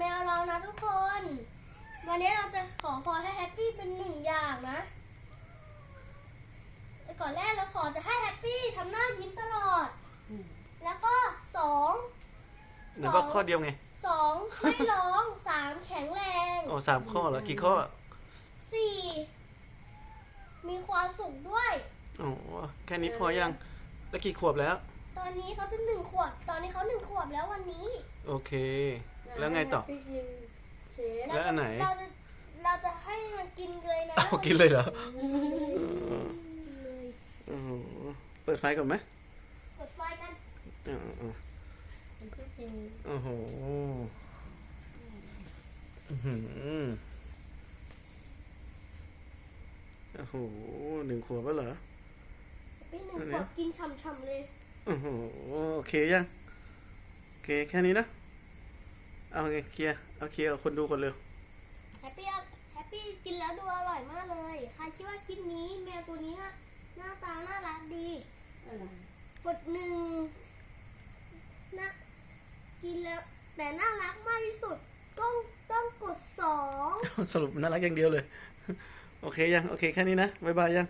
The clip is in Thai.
แมวเรานะทุกคน วันนี้เราจะขอพรให้แฮปปี้เป็นหนึ่งอย่างนะแต่ก่อนแรกเราขอจะให้แฮปปี้ทำหน้ายิ้มตลอด แล้วก็สองไหนบอกข้อเดียวไงสองไม่ร้องสามแข็งแรงอ๋อสามข้อเหรอกี่ข้อสี่มีความสุขด้วยอ๋อแค่นี้พอยัง แล้วกี่ขวบแล้ว ตอนนี้เขาจะหนึ่งขวบ ตอนนี้เขาหนึ่งขวบแล้ววันนี้ โอเค แล้วไงต่อไปกินเค้กแล้วอันไหน เราจะเราจะให้มันกินเลยนะเอากินเลยเหรอกินเลยอ๋อเปิดไฟก่อนไหมเปิดไฟกันอ๋ออ๋อมันก็กินโอ้โหอื้อหือโอ้โหหนึ่งขวบแล้วเหรอ พี่หนึ่งอันขเนี้วยบกินฉ่ำๆเลย โอ้โหโอเคยัง โอเคแค่นี้นะ เอาไงเคลียร์เอาเคลียร์กับคนดูคนเร็วแฮปปี้แฮปปี้กินแล้วดูอร่อยมากเลย ใครคิดว่าคลิปนี้แมวตัวนี้น่ะหน้าตาน่ารักดีอะไรกดหนึ่งนะกินแล้วแต่น่ารักมากที่สุดต้องต้องกดสองสรุปน่ารักอย่างเดียวเลย โอเคยัง โอเคแค่นี้นะ บ๊ายบายยัง